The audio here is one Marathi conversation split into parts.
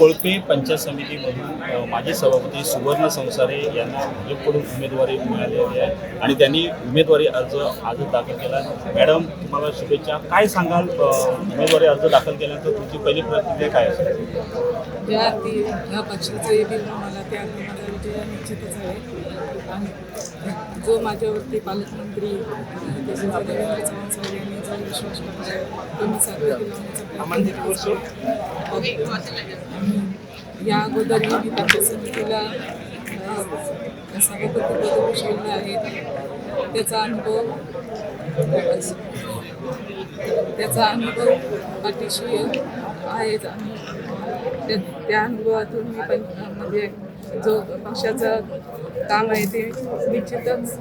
कोळपे पंचायत समितीमधून माजी सभापती सुवर्ण संसारे यांना भाजपकडून उमेदवारी मिळालेली आहे आणि त्यांनी उमेदवारी अर्ज आज दाखल केला. मॅडम तुम्हाला शुभेच्छा. काय सांगाल? उमेदवारी अर्ज दाखल केल्यानंतर तुमची पहिली प्रतिक्रिया काय असेल? विजय निश्चितच आहे आणि जो माझ्यावरती पालकमंत्री रवींद्र चव्हाण साहेब यांनी जो विश्वास तो मी साध्य केला आहे. या अगोदरही मी पंचायत समितीला सभापतीपद भूषवले आहेत त्याचा अनुभव त्याचा अनुभव आणि त्या त्या अनुभवातून मी पण म्हणजे जो पक्षाचं काम आहे ते निश्चितच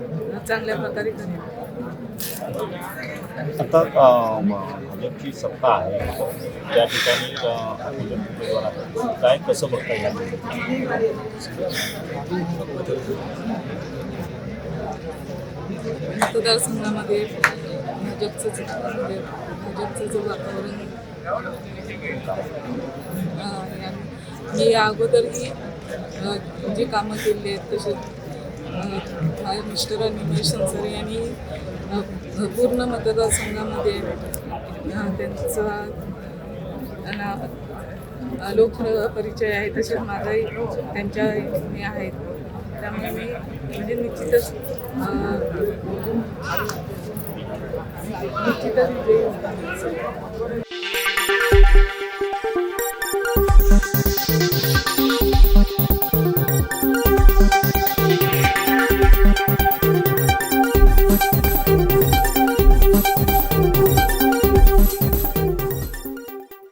चांगल्या प्रकारे करेन आता भाजपची सत्ता आहे. त्या ठिकाणी. काय कसं बघता येईल? मतदारसंघामध्ये भाजपचं म्हणजे भाजपचं जे वातावरण मी अगोदरही जी कामं केली आहेत तसेच माझ्या मिस्टरांनी महेश संसारे यांनी पूर्ण मतदारसंघामध्ये त्यांचा लोक परिचय आहे तसेच माझाही त्यांच्या हे आहेत. त्यामुळे मी म्हणजे निश्चितच निश्चितच विजयी